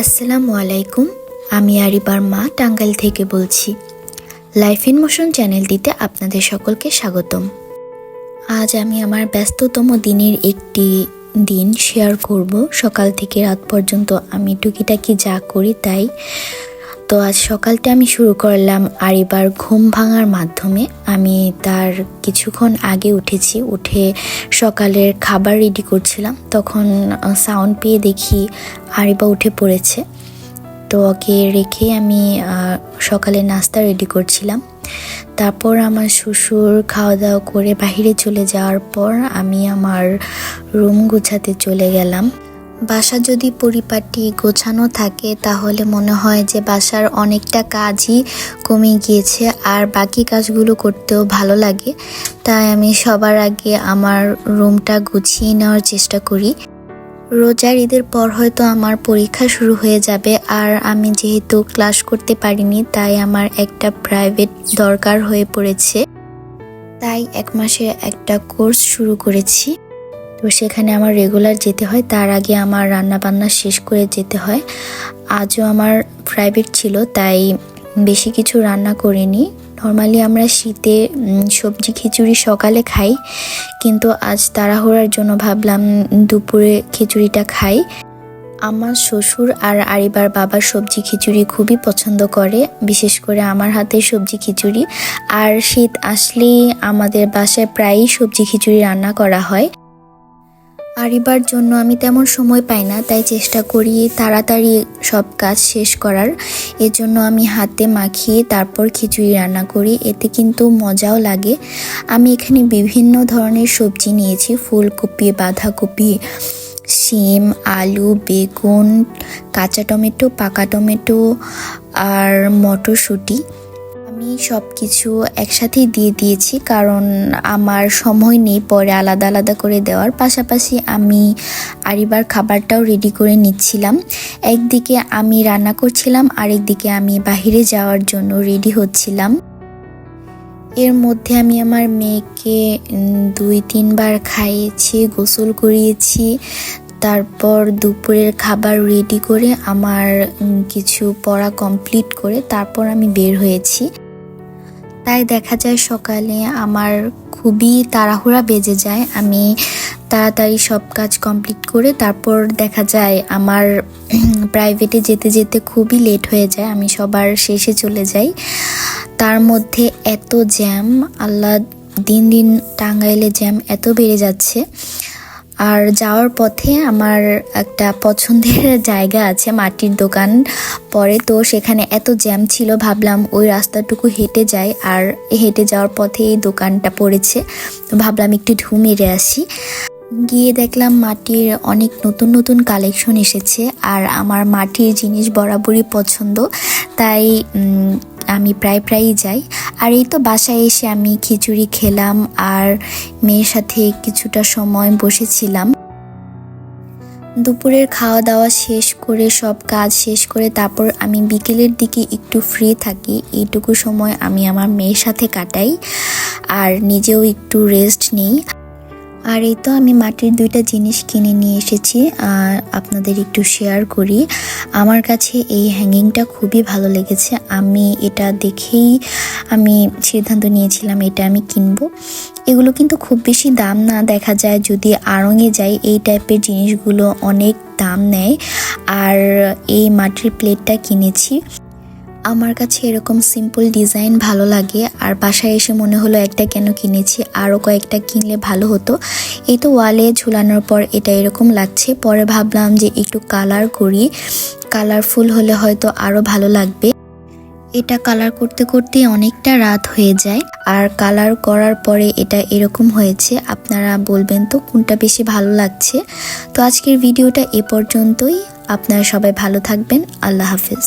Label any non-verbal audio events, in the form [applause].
আসসালামু আলাইকুম, আমি আরিবার মা টাঙ্গাইল থেকে বলছি। লাইফ ইন মোশন চ্যানেলটিতে আপনাদের সকলকে স্বাগতম। আজ আমি আমার ব্যস্ততম দিনের একটি দিন শেয়ার করব। সকাল থেকে রাত পর্যন্ত আমি টুকিটাকি যা করি তাই তো আজ সকালটা আমি শুরু করলাম আরিবার ঘুম ভাঙার মাধ্যমে আমি তার কিছুক্ষণ আগে উঠেছি। উঠে সকালের খাবার রেডি করছিলাম। তখন সাউন্ড পেয়ে দেখি আরিবা উঠে পড়েছে। তো ওকে রেখে আমি সকালে নাস্তা রেডি করছিলাম। তারপর আমার শ্বশুর খাওয়া দাওয়া করে বাইরে চলে যাওয়ার পর আমি আমার রুম গুছাতে চলে গেলাম। বাসা যদি পরিপাটি গোছানো থাকে, তাহলে মনে হয় যে বাসার অনেকটা কাজই কমে গিয়েছে আর বাকি কাজগুলো করতেও ভালো লাগে। তাই আমি সবার আগে আমার রুমটা গুছিয়ে নেওয়ার চেষ্টা করি। রোজার ঈদের পর হয়তো আমার পরীক্ষা শুরু হয়ে যাবে আর আমি যেহেতু ক্লাস করতে পারিনি, তাই আমার একটা প্রাইভেট দরকার হয়ে পড়েছে। তাই এক মাসের একটা কোর্স শুরু করেছি। তো সেখানে আমার রেগুলার যেতে হয়। তার আগে আমার রান্না বান্না শেষ করে যেতে হয়। আজও আমার প্রাইভেট ছিল, তাই বেশি কিছু রান্না করিনি। নর্মালি আমরা শীতে সবজি খিচুড়ি সকালে খাই, কিন্তু আজ তাড়াহুড়ার জন্য ভাবলাম দুপুরে খিচুড়িটা খাই। আমার শ্বশুর আর আরিবার বাবার সবজি খিচুড়ি খুবই পছন্দ করে, বিশেষ করে আমার হাতের সবজি খিচুড়ি। আর শীত আসলেই আমাদের বাসায় প্রায়ই সবজি খিচুড়ি রান্না করা হয়। আরিবার জন্য আমি তেমন সময় পাই না, তাই চেষ্টা করি তাড়াতাড়ি সব কাজ শেষ করার। এজন্য আমি হাতে মাখিয়ে তারপর খিচুড়ি রান্না করি, এতে কিন্তু মজাও লাগে। আমি এখানে বিভিন্ন ধরনের সবজি নিয়েছি, ফুলকপি, বাঁধাকপি, শিম, আলু, বেগুন, কাঁচা টমেটো, পাকা টমেটো আর মটরশুঁটি। সব কিছু একসাথেই দিয়ে দিয়েছি, কারণ আমার সময় নেই পরে আলাদা আলাদা করে দেওয়ার। পাশাপাশি আমি আরিবার খাবারটাও রেডি করে নিচ্ছিলাম। একদিকে আমি রান্না করছিলাম, আরেকদিকে আমি বাইরে যাওয়ার জন্য রেডি হচ্ছিলাম। এর মধ্যে আমি আমার মেয়েকে দুই তিনবার খাইয়েছি, গোসল করিয়েছি, তারপর দুপুরের খাবার রেডি করে আমার কিছু পড়া কমপ্লিট করে তারপর আমি বের হয়েছি। তাই দেখা যায় সকালে আমার খুবই তাড়াহুড়া বেজে যায়। আমি তাড়াতাড়ি সব কাজ কমপ্লিট করে তারপর দেখা যায় আমার প্রাইভেটে যেতে যেতে খুবই লেট হয়ে যায়। আমি সবার শেষে চলে যাই। তার মধ্যে এত জ্যাম আল্লাহ দিন দিন টাঙ্গাইলে জ্যাম এত বেড়ে যাচ্ছে। আর যাওয়ার পথে আমার একটা পছন্দের [laughs] জায়গা আছে, মাটির দোকান পরে। তো সেখানে এত জ্যাম ছিল, ভাবলাম ওই রাস্তাটুকু হেঁটে যাই। আর হেঁটে যাওয়ার পথে এই দোকানটা পড়েছে। তো ভাবলাম একটু ঢু মেরে আসি। গিয়ে দেখলাম মাটির অনেক নতুন নতুন কালেকশন এসেছে। আর আমার মাটির জিনিস বরাবরই পছন্দ। তাই আমি প্রায় প্রায়ই যাই। আর এই তো বাসায় এসে আমি খিচুড়ি খেলাম আর মেয়ের সাথে কিছুটা সময় বসেছিলাম। দুপুরের খাওয়া দাওয়া শেষ করে, সব কাজ শেষ করে তারপর আমি বিকেলের দিকে একটু ফ্রি থাকি। এইটুকু সময় আমি আমার মেয়ের সাথে কাটাই আর নিজেও একটু রেস্ট নিই। আর এই তো আমি মাটির দুইটা জিনিস কিনে নিয়ে এসেছি, আর আপনাদের একটু শেয়ার করি। আমার কাছে এই হ্যাঙ্গিংটা খুবই ভালো লেগেছে। আমি এটা দেখেই আমি সিদ্ধান্ত নিয়েছিলাম এটা আমি কিনবো। এগুলো কিন্তু খুব বেশি দাম না দেখা যায়, যদি আড়ঙে যাই এই টাইপের জিনিসগুলো অনেক দাম নেয়। আর এই মাটির প্লেটটা কিনেছি। আমার কাছে এরকম সিম্পল ডিজাইন ভালো লাগে, আর বাসায় এসে মনে হলো একটা কেন কিনেছি আরও কয়েকটা কিনলে ভালো হতো। এই তো ওয়ালে ঝুলানোর পর এটা এরকম লাগছে। পরে ভাবলাম যে একটু কালার করি। কালারফুল হলে হয়তো আরও ভালো লাগবে। এটা কালার করতে করতে অনেকটা রাত হয়ে যায়, আর কালার করার পরে এটা এরকম হয়েছে। আপনারা বলবেন তো কোনটা বেশি ভালো লাগছে? তো আজকের ভিডিওটা এ পর্যন্তই। আপনারা সবাই ভালো থাকবেন। আল্লাহ হাফিজ।